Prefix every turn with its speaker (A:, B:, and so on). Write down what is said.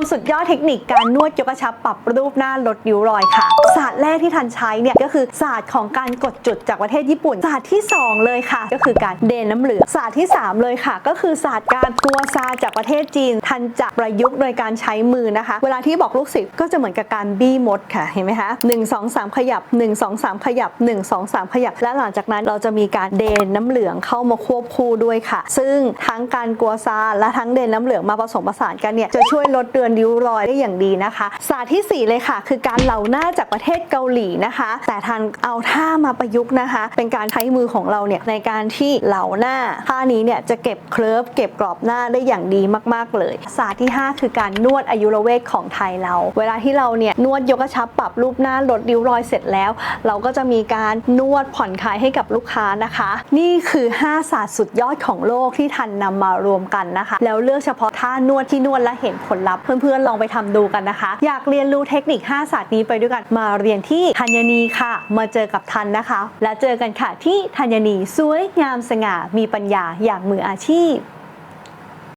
A: มสุดยอดเทคนิคการนวดยกกระชับปรับรูปหน้าลดริ้วรอยค่ะ ศาสตร์แรกที่ทันใช้เนี่ยก็คือศาสตร์ของการกดจุดจากประเทศญี่ปุ่น ศาสตร์ที่ 2 เลยค่ะ ก็คือการเดนน้ำเหลืองศาสตร์ที่ 3 เลยค่ะ ก็คือศาสตร์การกัวซาจากประเทศจีน ทันจะประยุกต์โดยการใช้มือนะคะ เวลาที่บอกลูกศิษย์ก็จะเหมือนกับการบี้มดค่ะเห็นไหมคะ1 2 3ขยับ1 2 3ขยับ1 2 3ขยับ และหลังจากนั้นเราจะมีการเดนน้ำเหลืองเข้ามาควบคู่ด้วยค่ะ ซึ่งทั้งการกัวซาและทั้งเดนน้ำเหลืองมาผสมผสานกันเนี่ยจะช่วยลดเรือนริ้วรอยได้อย่างดีนะคะ ศาสตร์ทีสี่4 เลยค่ะ คือการเหลาหน้าจากประเทศเกาหลีนะคะ แต่ทันเอาท่ามาประยุกต์นะคะ เป็นการใช้มือของเราเนี่ยในการที่เหลาหน้าท่านี้เนี่ยจะเก็บเคลิร์ฟเก็บกรอบหน้าได้อย่างดีมากๆเลย ศาสตร์ที่ 5 คือการนวดอายุรเวทของไทยเรา เวลาที่เราเนี่ยนวดยกกระชับปรับรูปหน้าลดริ้วรอยเสร็จแล้ว เราก็จะมีการนวดผ่อนคลายให้กับลูกค้านะคะ นี่คือ 5 ศาสตร์สุดยอดของโลกที่ทันนำมารวมกันนะคะ แล้วเลือกเฉพาะท่านวดที่นวดและเห็นผลลัพธ์เพื่อนๆลองไปทำดูกันนะคะ อยากเรียนรู้เทคนิค 5 ศาสตร์นี้ไปด้วยกันมาเรียนที่ธัญนีค่ะ มาเจอกับทันนะคะ และเจอกันค่ะที่ธัญนีสวยงามสง่ามีปัญญาอย่างมืออาชีพ